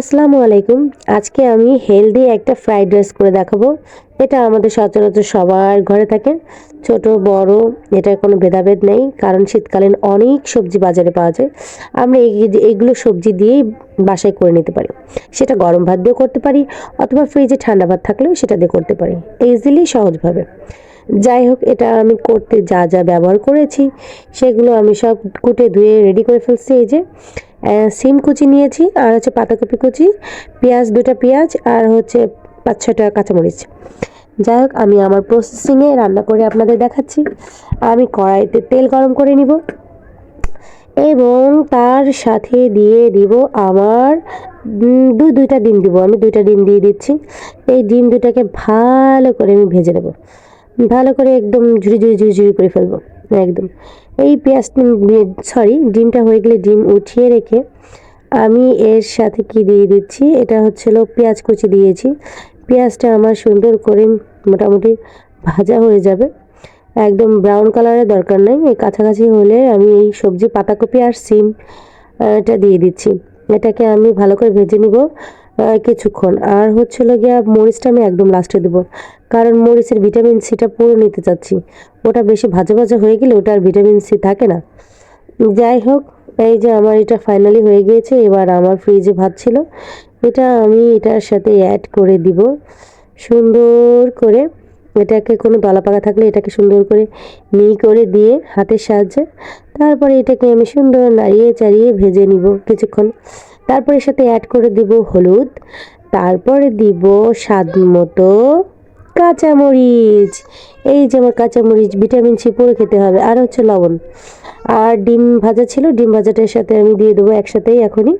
আসসালামু আলাইকুম। আজকে আমি হেলদি একটা ফ্রাইড রাইস করে দেখাবো। এটা আমাদের সচরাচর সবার ঘরে থাকে। ছোট, বড়, এটার কোনো ভেদাভেদ নেই, কারণ শীতকালীন অনেক সবজি বাজারে পাওয়া যায়। আমরা এইগুলো সবজি দিয়েই বাসায় করে নিতে পারি। সেটা গরম ভাত দিয়েও করতে পারি, অথবা ফ্রিজে ঠান্ডা ভাত থাকলেও সেটা দিয়ে করতে পারি। ইজিলি সহজভাবে। যাই হোক, এটা আমি করতে যা যা ব্যবহার করেছি, সেগুলো আমি সব কুটে ধুয়ে রেডি করে ফেলছি এই যে। সিম কুচি নিয়েছি আর হচ্ছে পাতাকপি কুচি, পেঁয়াজ দুটা পেঁয়াজ আর হচ্ছে পাঁচ ছটা কাঁচামরিচ। যাই হোক, আমি আমার প্রসেসিংয়ে রান্না করে আপনাদের দেখাচ্ছি। আমি কড়াইতে তেল গরম করে নিব এবং তার সাথে দিয়ে দিব আমার দুই দুইটা ডিম দিব। আমি দুইটা ডিম দিয়ে দিচ্ছি। এই ডিম দুটাকে ভালো করে আমি ভেজে নেব। ভালো করে একদম ঝুড়ি ঝুড়ি ঝুড়ি ঝুড়ি করে ফেলব। একদম। এই পেঁয়াজ সরি ডিমটা হয়ে গেলে ডিম উঠিয়ে রেখে আমি এর সাথে কি দিয়ে দিচ্ছি? এটা হচ্ছিল পেঁয়াজ কুচি দিয়েছি। পেঁয়াজটা আমার সুন্দর করে মোটামুটি ভাজা হয়ে যাবে। একদম ব্রাউন কালারের দরকার নেই। এই কাছাকাছি হলে আমি এই সবজি, পাতাকপি আর সিম এটা দিয়ে দিচ্ছি। এটাকে আমি ভালো করে ভেজে নিব। কিছুক্ষণ। আর হচ্ছিল গিয়া মরিচটা আমি একদম লাস্টে দেবো। কারণ মরিচের ভিটামিন সিটা পুরো নিতে চাচ্ছি। ওটা বেশি ভাজা ভাজা হয়ে গেলে ওটা আর ভিটামিন সি থাকে না। যাই হোক, এই যে আমার এটা ফাইনালি হয়ে গিয়েছে, এবার আমার ফ্রিজে ভাত ছিল। এটা আমি এটার সাথে অ্যাড করে দিব। সুন্দর করে এটাকে কোনো দলা পাকা থাকলে এটাকে সুন্দর করে মি করে দিয়ে হাতের সাহায্যে, তারপরে এটাকে আমি সুন্দর নাড়িয়ে চাড়িয়ে ভেজে নিব কিছুক্ষণ। তারপরে সাথে অ্যাড করে দিব হলুদ। তারপরে দিব স্বাদ মতো কাঁচামরিচ। এই যে আমার কাঁচামরিচ ভিটামিন সি পুরো খেতে হবে। আর হচ্ছে লবণ। আর ডিম ভাজা ছিল, ডিম ভাজাটার সাথে আমি দিয়ে দেবো একসাথেই এখনই।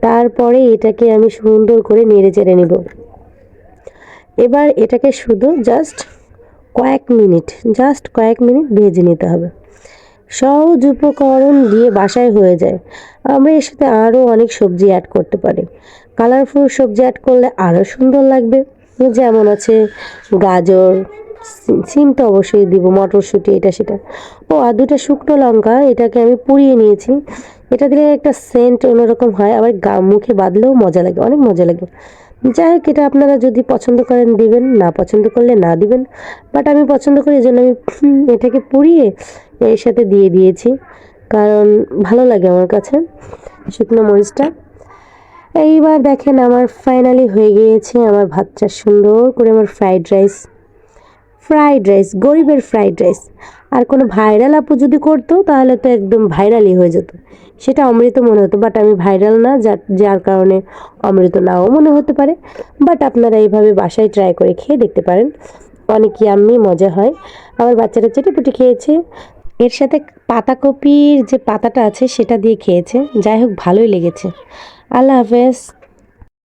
তারপরে এটাকে আমি সুন্দর করে নেড়ে চেড়ে নেব। এবার এটাকে শুধু জাস্ট কয়েক মিনিট জাস্ট কয়েক মিনিট ভেজে নিতে হবে। সহজ উপকরণ দিয়ে বাসায় হয়ে যায়। আমরা এর সাথে আরও অনেক সবজি অ্যাড করতে পারি। কালারফুল সবজি অ্যাড করলে আরও সুন্দর লাগবে। যেমন আছে গাজর সিম তো অবশ্যই দিব, মটরশুঁটি, এটা সেটা। ও, আর দুটো শুকনো লঙ্কা, এটাকে আমি পুড়িয়ে নিয়েছি। এটা দিলে একটা সেন্ট অন্যরকম হয়, আবার গা মুখে বাঁধলেও মজা লাগে, অনেক মজা লাগে। যাই হোক এটা আপনারা যদি পছন্দ করেন দিবেন, না পছন্দ করলে না দিবেন। বাট আমি পছন্দ করি এই জন্য আমি এটাকে পুড়িয়ে এর সাথে দিয়ে দিয়েছি। কারণ ভালো লাগে আমার কাছে, শুকনো মরিচটা। এইবার দেখেন আমার ফাইনালি হয়ে গিয়েছে আমার ভাতটা সুন্দর করে আমার ফ্রাইড রাইস ফ্রাইড রাইস গরিবের ফ্রাইড রাইস আর কোনো ভাইরাল আপু যদি করতো, তাহলে তো একদম ভাইরালই হয়ে যেত। সেটা অমৃত মনে হতো বাট আমি ভাইরাল না যার যার কারণে অমৃত নাও মনে হতে পারে। বাট আপনারা এইভাবে বাসায় ট্রাই করে খেয়ে দেখতে পারেন। অনেক ইয়াম্মি মজা হয়। আমার বাচ্চারা চেটেপুটি খেয়েছে। এর সাথে পাতাকপির যে পাতাটা আছে, সেটা দিয়ে খেয়েছে। যাই হোক, ভালোই লেগেছে। আল্লাহ হাফেজ।